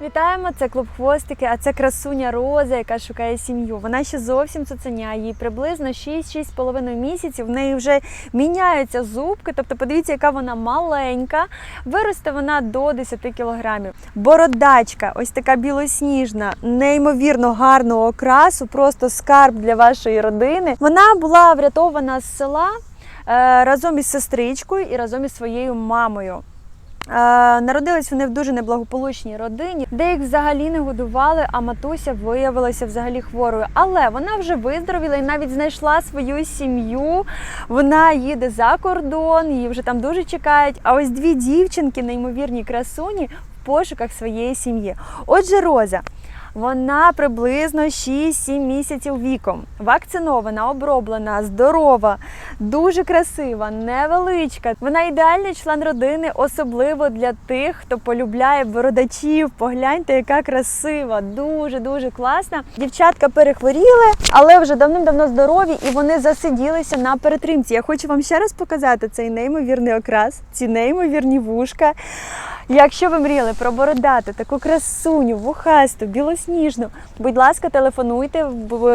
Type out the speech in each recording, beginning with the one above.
Вітаємо! Це клуб хвостики, а це красуня Роза, яка шукає сім'ю. Вона ще зовсім цуценя, їй приблизно 6-6,5 місяців. В неї вже міняються зубки. Тобто, подивіться, яка вона маленька. Виросте вона до 10 кілограмів. Бородачка, ось така білосніжна, неймовірно гарного окрасу, просто скарб для вашої родини. Вона була врятована з села е, разом із сестричкою і разом із своєю мамою. Е, Народились вони в дуже неблагополучній родині, де їх взагалі не годували, а матуся виявилася взагалі хворою. Але вона вже виздоровіла і навіть знайшла свою сім'ю. Вона їде за кордон, її вже там дуже чекають. А ось дві дівчинки, неймовірні красуні, в пошуках своєї сім'ї. Отже, Роза. Вона приблизно 6-7 місяців віком. Вакцинована, оброблена, здорова, дуже красива, невеличка. Вона ідеальний член родини, особливо для тих, хто полюбляє бородачів. Погляньте, яка красива, дуже дуже класна. Дівчатка перехворіли, але вже давним-давно здорові і вони засиділися на перетримці. Я хочу вам ще раз показати цей неймовірний окрас, ці неймовірні вушка. Якщо ви мріяли про бородату, таку красуню, вухасту, білосніжну, будь ласка, телефонуйте.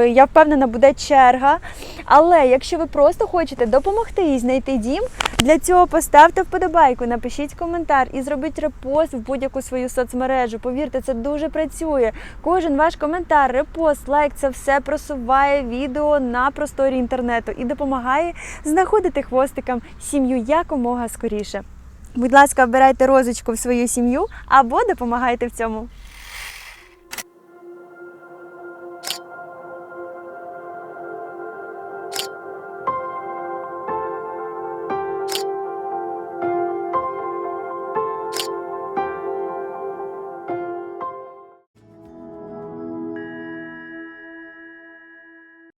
Я впевнена, буде черга. Але якщо ви просто хочете допомогти їй знайти дім, для цього поставте вподобайку, напишіть коментар і зробіть репост в будь-яку свою соцмережу. Повірте, це дуже працює. Кожен ваш коментар, репост, лайк це все просуває відео на просторі інтернету і допомагає знаходити хвостикам сім'ю якомога скоріше. Будь ласка, обирайте розочку в свою сім'ю або допомагайте в цьому.